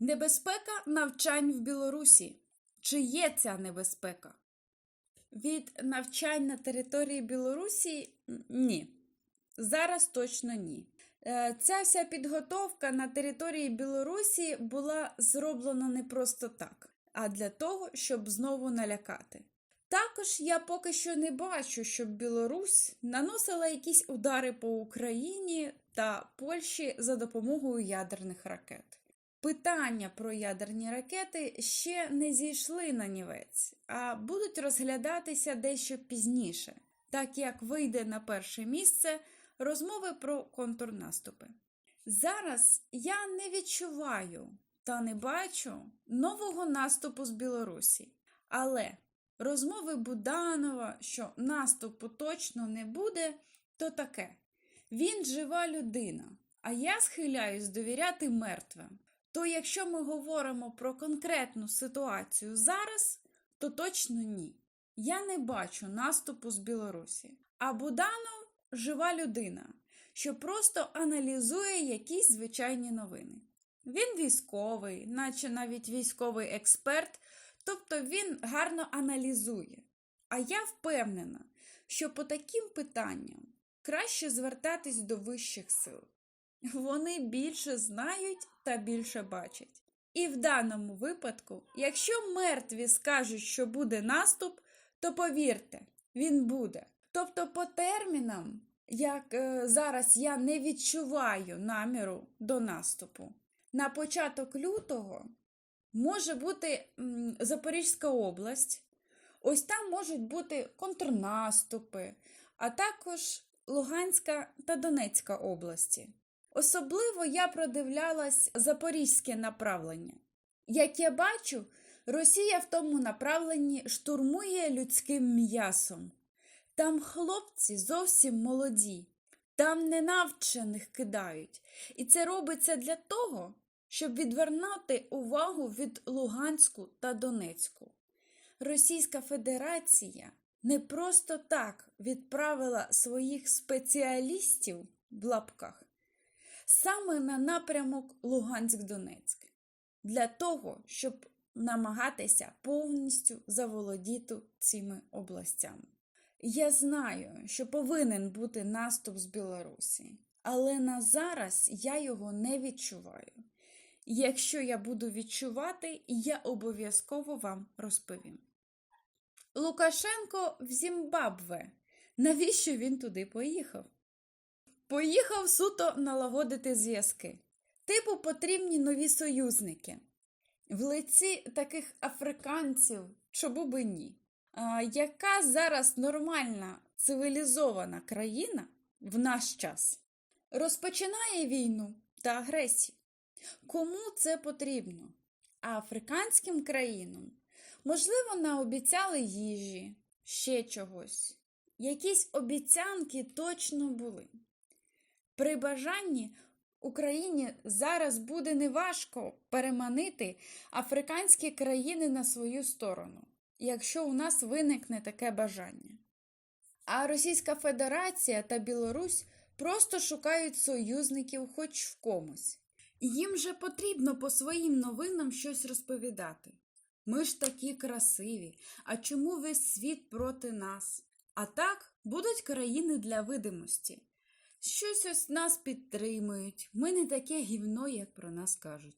Небезпека навчань в Білорусі. Чи є ця небезпека? Від навчань на території Білорусі ні. Зараз точно ні. Е, Ця вся підготовка на території Білорусі була зроблена не просто так, а для того, щоб знову налякати. Також я поки що не бачу, щоб Білорусь наносила якісь удари по Україні та Польщі за допомогою ядерних ракет. Питання про ядерні ракети ще не зійшли на нівець, а будуть розглядатися дещо пізніше, так як вийде на перше місце розмови про контрнаступи. Зараз я не відчуваю та не бачу нового наступу з Білорусі, але розмови Буданова, що наступу точно не буде, то таке. Він жива людина, а я схиляюсь довіряти мертвим. То якщо ми говоримо про конкретну ситуацію зараз, то точно ні. Я не бачу наступу з Білорусі. А Буданов жива людина, що просто аналізує якісь звичайні новини. Він військовий, наче навіть військовий експерт, тобто він гарно аналізує. А я впевнена, що по таким питанням краще звертатись до вищих сил. Вони більше знають та більше бачать. І в даному випадку, якщо мертві скажуть, що буде наступ, то повірте, він буде. Тобто, по термінам, як е, зараз я не відчуваю наміру до наступу. На початок лютого може бути м, Запорізька область, ось там можуть бути контрнаступи, а також Луганська та Донецька області. Особливо я продивлялась запорізьке направлення. Як я бачу, Росія в тому направленні штурмує людським м'ясом. Там хлопці зовсім молоді, там ненавчених кидають. І це робиться для того, щоб відвернути увагу від Луганську та Донецьку. Російська Федерація не просто так відправила своїх спеціалістів в лапках саме на напрямок Луганськ-Донецьк для того, щоб намагатися повністю заволодіти цими областями. Я знаю, що повинен бути наступ з Білорусі, але на зараз я його не відчуваю. Якщо я буду відчувати, я обов'язково вам розповім. Лукашенко в Зімбабве. Навіщо він туди поїхав? Поїхав суто налагодити зв'язки. Типу потрібні нові союзники. В лиці таких африканців, чому би ні. А, яка зараз нормальна цивілізована країна в наш час розпочинає війну та агресію? Кому це потрібно? А африканським країнам, можливо, наобіцяли їжі, ще чогось. Якісь обіцянки точно були. При бажанні Україні зараз буде неважко переманити африканські країни на свою сторону, якщо у нас виникне таке бажання. А Російська Федерація та Білорусь просто шукають союзників хоч в комусь. Їм же потрібно по своїм новинам щось розповідати. Ми ж такі красиві, а чому весь світ проти нас? А так будуть країни для видимості. Щось ось нас підтримують. Ми не таке гівно, як про нас кажуть.